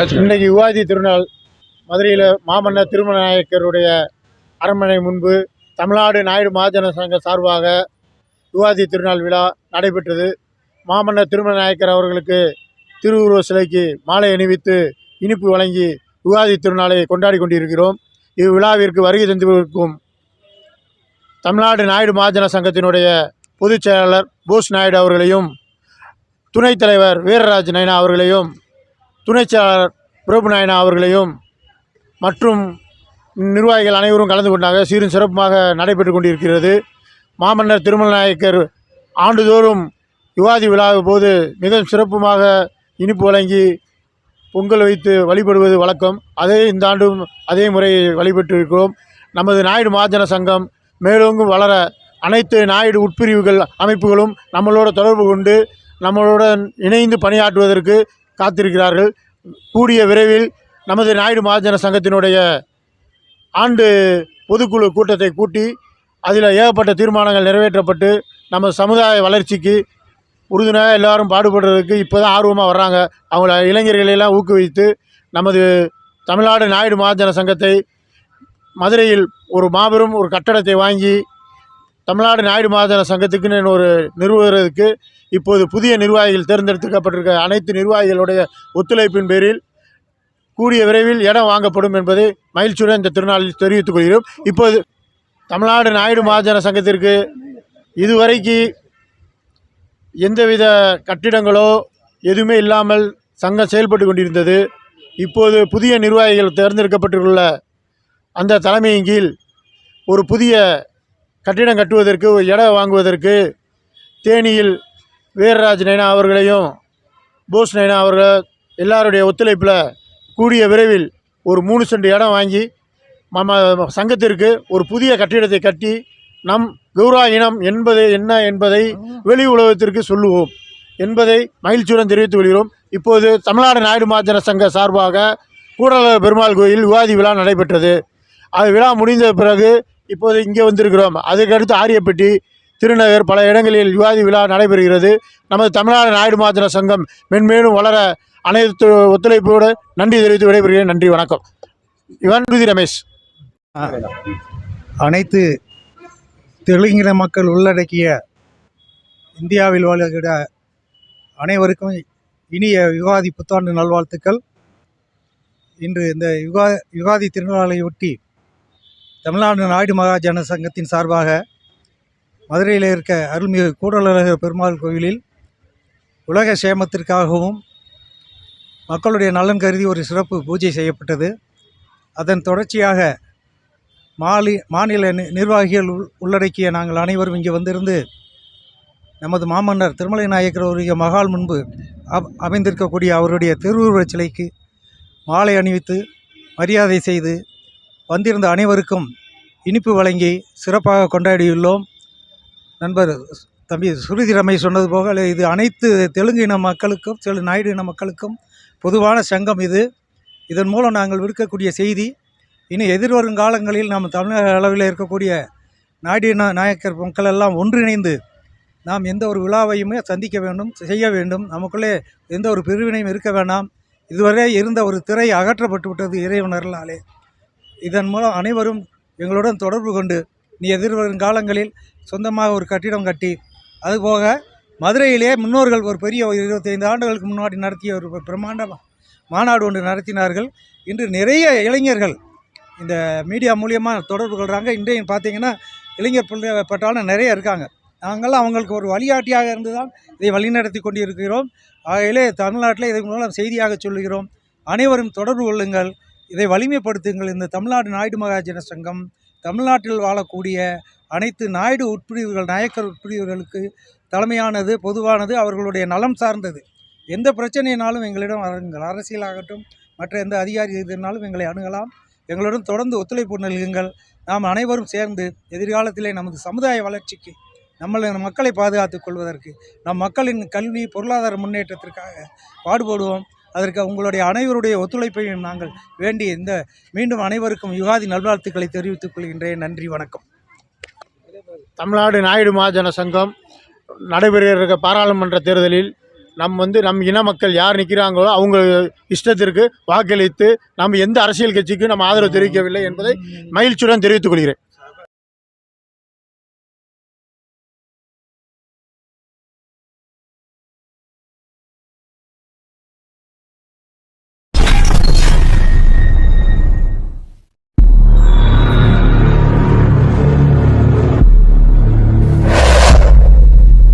இன்னைக்கு இன்றைக்கு யுகாதி திருநாள் மதுரையில் மாமன்னர் திருமநாயக்கருடைய அரண்மனை முன்பு தமிழ்நாடு நாயுடு மகாஜன சங்க சார்பாக யுகாதி திருநாள் விழா நடைபெற்றது. மாமன்னர் திருமநாயக்கர் அவர்களுக்கு திருவுருவ சிலைக்கு மாலை அணிவித்து இனிப்பு வழங்கி யுகாதி திருநாளை கொண்டாடி கொண்டிருக்கிறோம். இவ்விழாவிற்கு வருகை தந்திருக்கும் தமிழ்நாடு நாயுடு மகாஜன சங்கத்தினுடைய பொதுச் செயலாளர் போஸ் நாயுடு அவர்களையும் துணைத் தலைவர் வீரராஜ் நைனா அவர்களையும் துணைச் செயலாளர் பிரபு நாயனா அவர்களையும் மற்றும் நிர்வாகிகள் அனைவரும் கலந்து கொண்டாங்க சீரும் சிறப்புமாக நடைபெற்று கொண்டிருக்கிறது. மாமன்னர் திருமல் நாயக்கர் ஆண்டுதோறும் யுவாதி விழா போது மிக சிறப்புமாக இனிப்பு வழங்கி பொங்கல் வைத்து வழிபடுவது வழக்கம். அதே இந்த ஆண்டும் அதே முறையை வழிபட்டு இருக்கிறோம். நமது நாயுடு மகாஜன சங்கம் மேலோங்கும் வளர அனைத்து நாயுடு உட்பிரிவுகள் அமைப்புகளும் நம்மளோட தொடர்பு கொண்டு நம்மளுடன் இணைந்து பணியாற்றுவதற்கு காத்திருக்கிறார்கள். கூடிய விரைவில் நமது நாயுடு மகாஜன சங்கத்தினுடைய ஆண்டு பொதுக்குழு கூட்டத்தை கூட்டி அதில் ஏகப்பட்ட தீர்மானங்கள் நிறைவேற்றப்பட்டு நம்ம சமுதாய வளர்ச்சிக்கு உறுதுணையாக எல்லாரும் பாடுபடுறதுக்கு இப்போ தான் ஆர்வமாக வர்றாங்க. அவங்கள இளைஞர்களை எல்லாம் ஊக்குவித்து நமது தமிழ்நாடு நாயுடு மகாஜன சங்கத்தை மதுரையில் ஒரு மாபெரும் ஒரு கட்டடத்தை வாங்கி தமிழ்நாடு நாயுடு மாதன சங்கத்துக்குன்னு ஒரு நிறுவுவதற்கு இப்போது புதிய நிர்வாகிகள் தேர்ந்தெடுக்கப்பட்டிருக்க அனைத்து நிர்வாகிகளுடைய ஒத்துழைப்பின் பேரில் கூடிய விரைவில் இடம் வாங்கப்படும் என்பதை மகிழ்ச்சியுடன் இந்த திருநாளில் தெரிவித்துக் கொள்கிறோம். இப்போது தமிழ்நாடு நாயுடு மகாஜன சங்கத்திற்கு இதுவரைக்கு எந்தவித கட்டிடங்களோ எதுவுமே இல்லாமல் சங்கம் செயல்பட்டு கொண்டிருந்தது. இப்போது புதிய நிர்வாகிகள் தேர்ந்தெடுக்கப்பட்டுள்ள அந்த தலைமையின் கீழ் ஒரு புதிய கட்டிடம் கட்டுவதற்கு இடம் வாங்குவதற்கு தேனியில் வீரராஜ் நைனா அவர்களையும் போஸ் நைனா அவர்கள் எல்லாருடைய ஒத்துழைப்பில் கூடிய விரைவில் ஒரு மூணு சென்ட் இடம் வாங்கி நம்ம சங்கத்திற்கு ஒரு புதிய கட்டிடத்தை கட்டி நம் கௌரா இனம் என்பது என்ன என்பதை வெளி உலகத்திற்கு சொல்லுவோம் என்பதை மகிழ்ச்சியுடன் தெரிவித்துக் கொள்கிறோம். இப்போது தமிழ்நாடு நாயுடு மாஜன சங்க சார்பாக கூடலர் பெருமாள் கோயில் விவாதி விழா நடைபெற்றது. அது விழா முடிந்த பிறகு இப்போது இங்கே வந்திருக்கிறோம். அதுக்கடுத்து ஆரியப்பட்டி திருநகர் பல இடங்களில் யுவாதி விழா நடைபெறுகிறது. நமது தமிழ்நாடு நாயுடு மகாஜன சங்கம் மென்மேலும் வளர அனைத்து ஒத்துழைப்போடு நன்றி தெரிவித்து விடைபெறுகிறேன். நன்றி வணக்கம். இவன் விருதி ரமேஷ். அனைத்து தெலுங்கின மக்கள் உள்ளடக்கிய இந்தியாவில் வாழ்கிற அனைவருக்கும் இனிய யுகாதி புத்தாண்டு நல்வாழ்த்துக்கள். இன்று இந்த யுகா யுகாதி திருநாளையொட்டி தமிழ்நாடு நாயுடு மகாஜன சங்கத்தின் சார்பாக மதுரையில் இருக்க அருள்மிகு கூடலழகர் பெருமாள் கோவிலில் உலக சேமத்திற்காகவும் மக்களுடைய நலன் கருதி ஒரு சிறப்பு பூஜை செய்யப்பட்டது. அதன் தொடர்ச்சியாக மாலி மாநில நி- நிர்வாகிகள் உள்- உள்ளடக்கிய நாங்கள் அனைவரும் இங்கே வந்திருந்து நமது மாமன்னர் திருமலை நாயக்கர் அவருடைய மகால் முன்பு அப்- அமைந்திருக்கக்கூடிய அவருடைய திருவுருவச் சிலைக்கு மாலை அணிவித்து மரியாதை செய்து வந்திருந்த அனைவருக்கும் இனிப்பு வழங்கி சிறப்பாக கொண்டாடியுள்ளோம். நண்பர் தம்பி சுருதி ரமேஷ் சொன்னது போக இது அனைத்து தெலுங்கு இன மக்களுக்கும் தெலு நாயுடு இன மக்களுக்கும் பொதுவான சங்கம் இது. இதன் மூலம் நாங்கள் விடுக்கக்கூடிய செய்தி இனி எதிர்வரும் காலங்களில் நாம் தமிழக அளவில் இருக்கக்கூடிய நாடின நாயக்கர் மக்கள் எல்லாம் ஒன்றிணைந்து நாம் எந்த ஒரு விழாவையுமே சந்திக்க வேண்டும் செய்ய வேண்டும். நமக்குள்ளே எந்த ஒரு பிரிவினையும் இருக்க வேண்டாம் இதுவரை இருந்த ஒரு திரை அகற்றப்பட்டு விட்டது இறைவனர்களாலே. இதன் மூலம் அனைவரும் எங்களுடன் தொடர்பு கொண்டு நீ எதிர்வரும் காலங்களில் சொந்தமாக ஒரு கட்டிடம் கட்டி அதுபோக மதுரையிலே முன்னோர்கள் ஒரு பெரிய ஒரு இருபத்தைந்து ஆண்டுகளுக்கு முன்னாடி நடத்திய ஒரு பிரம்மாண்ட மாநாடு ஒன்று நடத்தினார்கள். இன்று நிறைய இளைஞர்கள் இந்த மீடியா மூலியமாக தொடர்பு கொள்கிறாங்க இன்றையும் பார்த்தீங்கன்னா இளைஞர் பிள்ளை பட்டாலும் நிறைய இருக்காங்க. நாங்கள்லாம் அவங்களுக்கு ஒரு வழிகாட்டியாக இருந்து தான் இதை வழிநடத்தி கொண்டு இருக்கிறோம் ஆகையிலே தமிழ்நாட்டில் இதன் மூலம் செய்தியாக சொல்லுகிறோம். அனைவரும் தொடர்பு கொள்ளுங்கள். இதை வலிமைப்படுத்துங்கள். இந்த தமிழ்நாடு நாயுடு மகாஜன சங்கம் தமிழ்நாட்டில் வாழக்கூடிய அனைத்து நாயுடு உட்பிரிவுகள் நாயக்கர் உட்பிரிவுகளுக்கு தலைமையானது பொதுவானது அவர்களுடைய நலம் சார்ந்தது. எந்த பிரச்சனையினாலும் எங்களிடம் அணுங்கள் அரசியலாகட்டும் மற்ற எந்த அதிகாரி இதுனாலும் எங்களை அணுகலாம். எங்களுடன் தொடர்ந்து ஒத்துழைப்பு நல்குங்கள். நாம் அனைவரும் சேர்ந்து எதிர்காலத்திலே நமது சமுதாய வளர்ச்சிக்கு நம்மளை மக்களை பாதுகாத்துக் கொள்வதற்கு நம் மக்களின் கல்வி பொருளாதார முன்னேற்றத்திற்காக பாடுபடுவோம். அதற்கு உங்களுடைய அனைவருடைய ஒத்துழைப்பையும் நாங்கள் வேண்டி இந்த மீண்டும் அனைவருக்கும் யுகாதி நல்வாழ்த்துக்களை தெரிவித்துக் கொள்கின்றேன். நன்றி வணக்கம். தமிழ்நாடு நாயுடு மகாஜன சங்கம் நடைபெற இருக்க பாராளுமன்ற தேர்தலில் நம் வந்து நம் இன மக்கள் யார் நிற்கிறாங்களோ அவங்க இஷ்டத்திற்கு வாக்களித்து நம்ம எந்த அரசியல் கட்சிக்கும் நம்ம ஆதரவு தெரிவிக்கவில்லை என்பதை மகிழ்ச்சியுடன் தெரிவித்துக் கொள்கிறேன்.